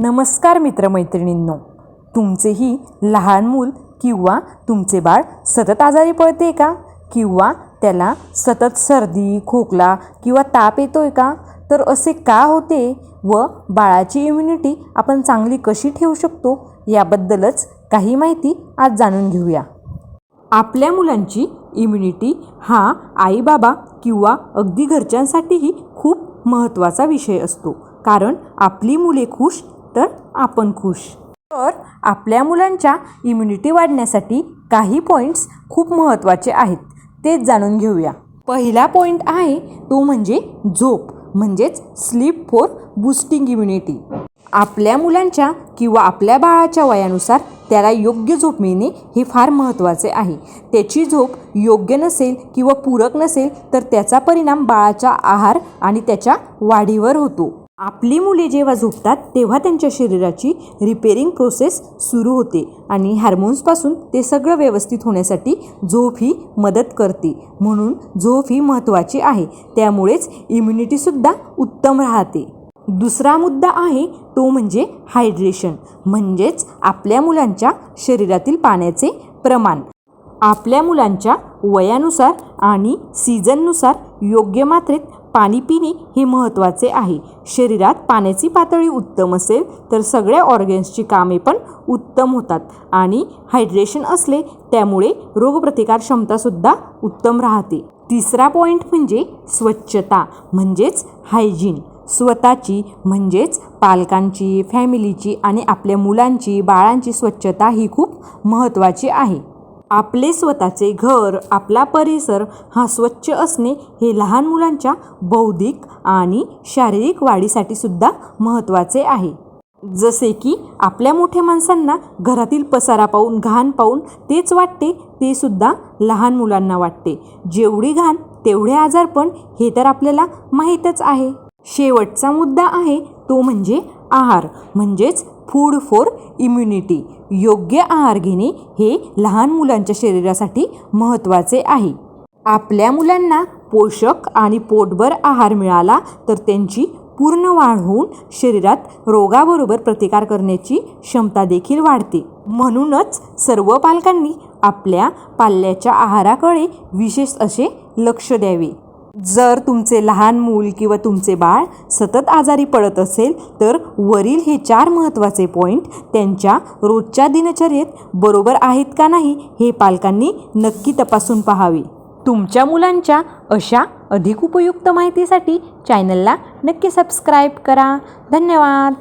नमस्कार मित्रमैत्रिणींनो. तुमचेही लहान मूल किंवा तुमचे बाळ सतत आजारी पडते का? किंवा त्याला सतत सर्दी खोकला किंवा ताप येतो आहे का? तर असे का होते व बाळाची इम्युनिटी आपण चांगली कशी ठेवू शकतो? याबद्दलच काही माहिती आज जाणून घेऊया. आपल्या मुलांची इम्युनिटी हा आईबाबा किंवा अगदी घरच्यांसाठीही खूप महत्त्वाचा विषय असतो. कारण आपली मुले खुश तर आपण खुश. तर आपल्या मुलांच्या इम्युनिटी वाढण्यासाठी काही पॉईंट्स खूप महत्त्वाचे आहेत. तेच जाणून घेऊया. पहिला पॉईंट आहे तो म्हणजे झोप म्हणजेच स्लीप फॉर बूस्टिंग इम्युनिटी आपल्या मुलांच्या किंवा आपल्या बाळाच्या वयानुसार त्याला योग्य झोप मिळणे हे फार महत्त्वाचे आहे. त्याची झोप योग्य नसेल किंवा पूरक नसेल तर त्याचा परिणाम बाळाच्या आहार आणि त्याच्या वाढीवर होतो. आपली मुले जेव्हा झोपतात तेव्हा त्यांच्या शरीराची रिपेरिंग प्रोसेस सुरू होते आणि हार्मोन्सपासून ते सगळं व्यवस्थित होण्यासाठी झोप ही मदत करते. म्हणून झोप ही महत्त्वाची आहे. त्यामुळेच इम्युनिटीसुद्धा उत्तम राहते. दुसरा मुद्दा आहे तो म्हणजे हायड्रेशन म्हणजेच आपल्या मुलांच्या शरीरातील पाण्याचे प्रमाण. आपल्या मुलांच्या वयानुसार आणि सीझननुसार योग्य मात्रेत पाणी पिणे हे महत्त्वाचे आहे. शरीरात पाण्याची पातळी उत्तम असेल तर सगळ्या ऑर्गन्सची कामे पण उत्तम होतात आणि हायड्रेशन असले त्यामुळे रोगप्रतिकार क्षमतासुद्धा उत्तम राहते. तिसरा पॉईंट म्हणजे स्वच्छता म्हणजेच हायजीन. स्वतःची म्हणजेच पालकांची फॅमिलीची आणि आपल्या मुलांची बाळांची स्वच्छता ही खूप महत्त्वाची आहे. आपले स्वतःचे घर आपला परिसर हा स्वच्छ असणे हे लहान मुलांच्या बौद्धिक आणि शारीरिक वाढीसाठी सुद्धा महत्त्वाचे आहे. जसे की आपल्या मोठ्या माणसांना घरातील पसारा पाहून घाण पाहून तेच वाटते ते सुद्धा लहान मुलांना वाटते. जेवढी घाण तेवढे आजारपण हे तर आपल्याला माहीतच आहे. शेवटचा मुद्दा आहे तो म्हणजे आहार. म्हणजेच फूड फॉर इम्युनिटी. योग्य आहार घेणे हे लहान मुलांच्या शरीरासाठी महत्त्वाचे आहे. आपल्या मुलांना पोषक आणि पोटभर आहार मिळाला तर त्यांची पूर्ण वाढ होऊन शरीरात रोगाबरोबर प्रतिकार करण्याची क्षमता देखील वाढते. म्हणूनच सर्व पालकांनी आपल्या पाल्याच्या आहाराकडे विशेष असे लक्ष द्यावे. जर तुमचे लहान मूल किंवा तुमचे बाळ सतत आजारी पडत असेल तर वरील हे चार महत्त्वाचे पॉईंट त्यांच्या रोजच्या दिनचर्येत बरोबर आहेत का नाही हे पालकांनी नक्की तपासून पाहावे. तुमच्या मुलांच्या अशा अधिक उपयुक्त माहितीसाठी चॅनलला नक्की सबस्क्राईब करा. धन्यवाद!